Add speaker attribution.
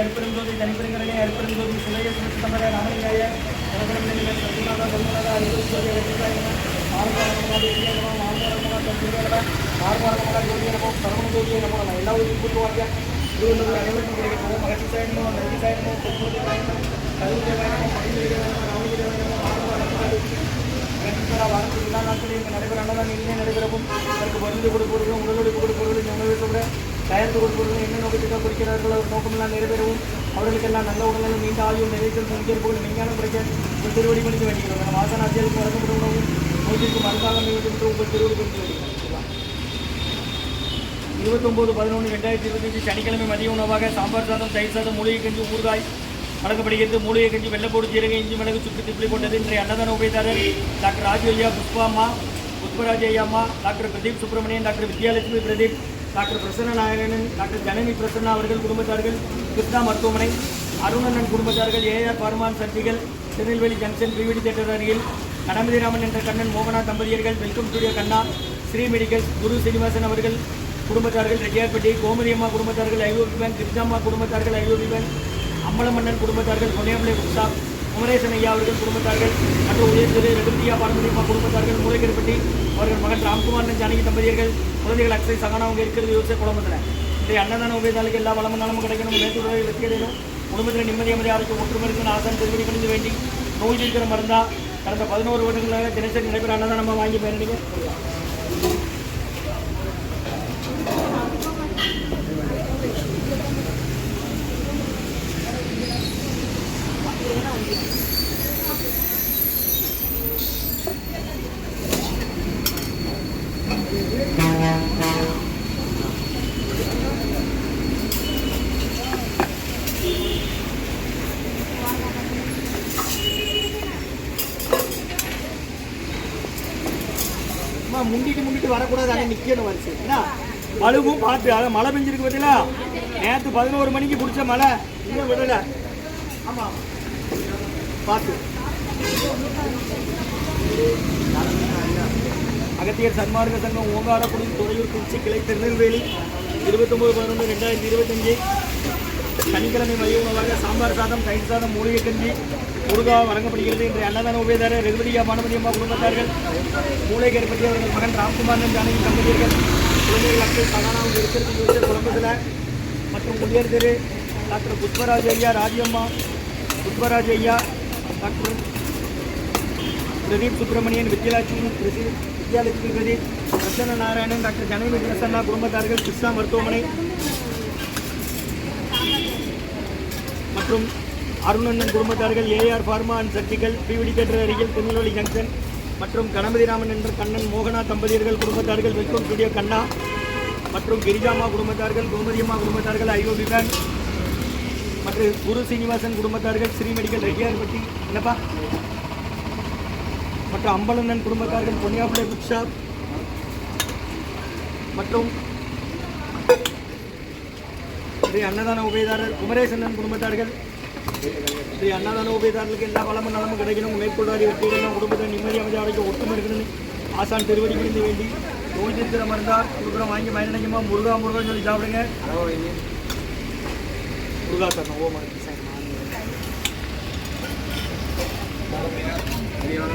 Speaker 1: அற்பெருந்தோதி தனிப்பெருங்கரனே அற்பெருந்தோதி சுலைய சுமத்தமர ராமலிங்காய நவகிரகங்களிலே சத்யநாத தர்மநாத அரிசோதி வெற்றிக்காயன ஆறுவாரமாக தேவியனமோ ஆறுவாரமாக தந்திரனமோ ஆறுவாரமாக தேவியனமோ சரவணதோதியை நமோ நம்ம எல்லா ஊரும் கூட்டுவாங்க திருவள்ளுவர் அனைவருக்கும் கிடைக்கணும் மகிழ்ச்சி சாயனமோ நன்றி சாயனமோ தயாரித்து கொடுப்பவர்களும் என்ன நோக்கத்துக்காக கொடுக்கிறார்களோ அவர் நோக்கமெல்லாம் நிறைவேறவும் அவர்களுக்கெல்லாம் நல்ல உடல்நலம் நீண்ட ஆயுள் நிறைவேற்றம் போல் விஞ்ஞானம் கிடைக்க உங்கள் திருவடி பணிக்க வேண்டிக்கிறோம் நம்ம வாசனாசியலுக்கு வழங்கப்பட உணவும் நோய்க்கு மருந்தாக வேண்டும் உங்கள் திருவடி பணிக்க வேண்டிக்கிறோம் இருபத்தொம்போது பதினொன்று ரெண்டாயிரத்தி இருபத்தஞ்சு சனிக்கிழமை மதிய உணவாக சாம்பார் சாதம் தயிர் சாதம் மூலிகை கஞ்சி ஊறுகாய் வழங்கப்படுகிறது. மூலிகை கஞ்சி வெள்ளப்போடு ஜீரக இஞ்சி மிளகு சுக்கு திப்பிலி கொண்டது இன்றைய அன்னதான உபயதாரர் டாக்டர் ராஜு ஐயா புஷ்பா அம்மா புஷ்பராஜ் ஐயா அம்மா doctor Pradeep Subramanian doctor Vidyalakshmi Pradeep doctor Prasanna Narayanan doctor Janani Prasanna அவர்கள் குடும்பத்தார்கள் கிருஷ்ணா மருத்துவமனை அருணண்ணன் குடும்பத்தார்கள் AR pharma and surgicals Tirunelveli junction PVT theatre அருகில் கணபதிராமன் என்ற கண்ணன் மோகனா தம்பதியர்கள் welcome studio Kanna Sri medical Guru Srinivasan அவர்கள் குடும்பத்தார்கள் ரெட்டியார்பட்டி கோமதியம்மா குடும்பத்தார்கள் ஐஓபி பேங்க் கிருஷ்ணாம்மா குடும்பத்தார்கள் ஐஓபி பேங்க் குடும்பத்தார்கள் பொன்னியாமலை புக்ஷா குமரேசன் ஐயா அவர்கள் குடும்பத்தார்கள் மற்றும் உதய திரு ரகுந்தியா குடும்பத்தார்கள் மூளைக்கருப்பட்டி அவர்கள் மகன் ராம்குமார் ஜானகி தம்பதியர்கள் குழந்தைகள் அக்ஷய் சகானா அவங்க இருக்கிறது யோசிச்ச குடும்பத்தில் இன்றைய அன்னதான உபயதாளுக்கு எல்லா வளமும் நலமும் கிடைக்கணும் மேற்கொள்வதை வெற்றியடையணும் குடும்பத்தில் நிம்மதி அமைதி ஆரோக்கியம் ஒற்றுமை இருக்குன்னு ஆசான் கணிந்து வேண்டி நோய் இருக்கிற மருந்தா கடந்த பதினோரு வருடங்களாக தினசரி நடைபெற அன்னதானமாக வாங்கி பயணிங்க முண்டிட்டு முண்டிட்டு வரக்கூடாது அங்கே நிற்கணும் வரிசை என்ன? மழுவும் பார்த்து அதான் மழை பெஞ்சிருக்கு பார்த்தீங்களா? நேற்று பதினோரு மணிக்கு பிடிச்ச மழை இன்னும் விடலை. ஆமாம் பார்த்து அகத்தியர் சன்மார்க்க சங்கம் ஓங்காரக்குடி துறையூர் திருச்சி கிளை திருநெல்வேலி. இருபத்தொம்பது பதினொன்று ரெண்டாயிரத்தி இருபத்தஞ்சி. சனிக்கிழமை மதிய உணவாக சாம்பார் சாதம் தயிர் சாதம் மூலிகை கஞ்சி முருகா வழங்கப்படுகிறது இன்றைய அன்னதான உபயதாரர் ரெகுதியா பானுமதி அம்மா குடும்பத்தார்கள். மூளை கருப்பட்டி அவர்கள் மகன் ராம்குமாரன் ஜானகி தம்பதியர்கள். குழந்தைகள் அக்கள் சகானாவும் இருக்கிறது குழம்புல மற்றும் முதியர் திரு டாக்டர் புஷ்பராஜ் ஐயா ராஜியம்மா புஷ்பராஜ் ஐயா டாக்டர் பிரதீப் சுப்பிரமணியன் வித்யலட்சுமி பிரதி- வித்யாலட்சுமி பிரதீப் பிரசன்ன நாராயணன் டாக்டர் ஜனவி பிரசன்னா குடும்பத்தார்கள் கிருஷ்ணா மருத்துவமனை மற்றும் அருணண்ணன் குடும்பத்தார்கள் AR pharma and surgical PVT theatre அருகில் திருநெல்வேலி ஜங்ஷன் மற்றும் கணபதிராமன் என்ற கண்ணன் மோகனா தம்பதியர்கள் குடும்பத்தார்கள் வெல்கம் ஸ்டுடியோ கண்ணா மற்றும் கிரிஜாமா குடும்பத்தார்கள் கோமதியம்மா குடும்பத்தார்கள் ஐஓபி பேங்க் மற்றும் குரு சீனிவாசன் குடும்பத்தார்கள் ஸ்ரீ மெடிக்கல் ரெட்டியார்பட்டி என்னப்பா? மற்றும் அம்பலண்ணன் குடும்பத்தார்கள் பொன்னியாப்பிள்ளை புக் ஷாப் மற்றும் ஸ்ரீ அன்னதான உபயதாரர் குமரேசண்ணன் குடும்பத்தார்கள். ஸ்ரீ அன்னதான உபயதாரர்களுக்கு எல்லா வளமும் நலமும் கிடைக்கணும். மேற்கொள்ளாடி வெற்றிகளும் குடும்பத்தில் நிம்மதி அமைதி அடைக்க ஆசான் திருவடி முடிந்து வேண்டி நோய் திருத்திர மருந்தா கொடுக்குறோம் வாங்கி பயணிங்கம்மா முருகா முருகான்னு சொல்லி சாப்பிடுங்க. முருகா சார் ஓ மருந்து Yeah,